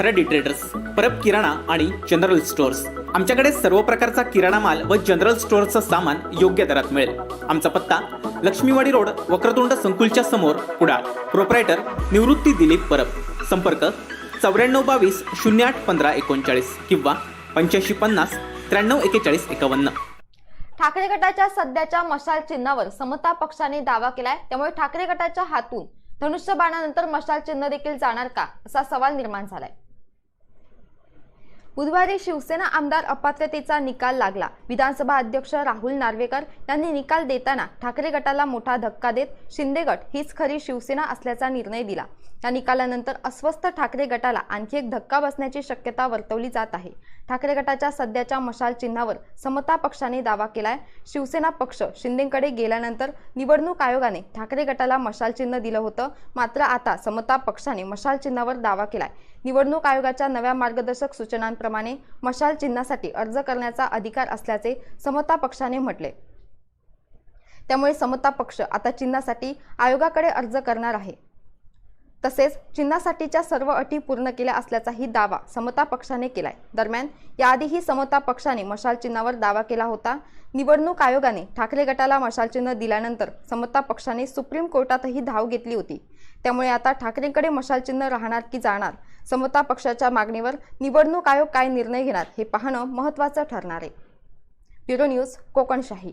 Melody traders Parab किराणा आणि general stores आमच्याकडे सर्व प्रकारचा किराणा माल व जनरल स्टोअरचं सामान योग्य दरात मिळेल. आमचा पत्ता लक्ष्मीवाडी रोड वक्रतुंड संकुलच्या समोर कुडाळ. प्रोपरायटर निवृत्ती दिलीप परब. संपर्क चौऱ्याण्णव बावीस शून्य आठ पंधरा एकोणचाळीस किंवा पंच्याऐंशी पन्नास त्र्याण्णव एकेचाळीस एकावन्न. ठाकरे गटाच्या सध्याच्या मशाल चिन्हावर समता पक्षाने दावा केलाय. त्यामुळे ठाकरे गटाच्या हातून धनुष्यबाणानंतर मशाल चिन्ह देखील जाणार का? असा सवाल निर्माण झालाय. बुधवारी शिवसेना आमदार अपात्रतेचा निकाल लागला. विधानसभा अध्यक्ष राहुल नार्वेकर यांनी निकाल देताना ठाकरे गटाला मोठा धक्का देत शिंदे गट हीच खरी शिवसेना असल्याचा निर्णय दिला. या निकालानंतर अस्वस्थ ठाकरे गटाला आणखी एक धक्का बसण्याची शक्यता वर्तवली जात आहे. ठाकरे गटाच्या सध्याच्या मशाल चिन्हावर समता पक्षाने दावा केलाय. शिवसेना पक्ष शिंदेकडे गेल्यानंतर निवडणूक आयोगाने ठाकरे गटाला मशाल चिन्ह दिलं होतं. मात्र आता समता पक्षाने मशाल चिन्हावर दावा केलाय. निवडणूक आयोगाच्या नव्या मार्गदर्शक सूचनांप्रमाणे मशाल चिन्हासाठी अर्ज करण्याचा अधिकार असल्याचे समता पक्षाने म्हटले. त्यामुळे समता पक्ष आता चिन्हासाठी आयोगाकडे अर्ज करणार आहे. तसेच चिन्हासाठीच्या सर्व अटी पूर्ण केल्या असल्याचाही दावा समता पक्षाने केलाय. दरम्यान याआधीही समता पक्षाने मशाल चिन्हावर दावा केला होता. निवडणूक आयोगाने ठाकरे गटाला मशाल चिन्ह दिल्यानंतर समता पक्षाने सुप्रीम कोर्टातही धाव घेतली होती. त्यामुळे आता ठाकरेंकडे मशाल चिन्ह राहणार की जाणार? समता पक्षाच्या मागणीवर निवडणूक आयोग काय निर्णय घेणार हे पाहणं महत्त्वाचं ठरणार आहे. Bureau news Kokanshahi.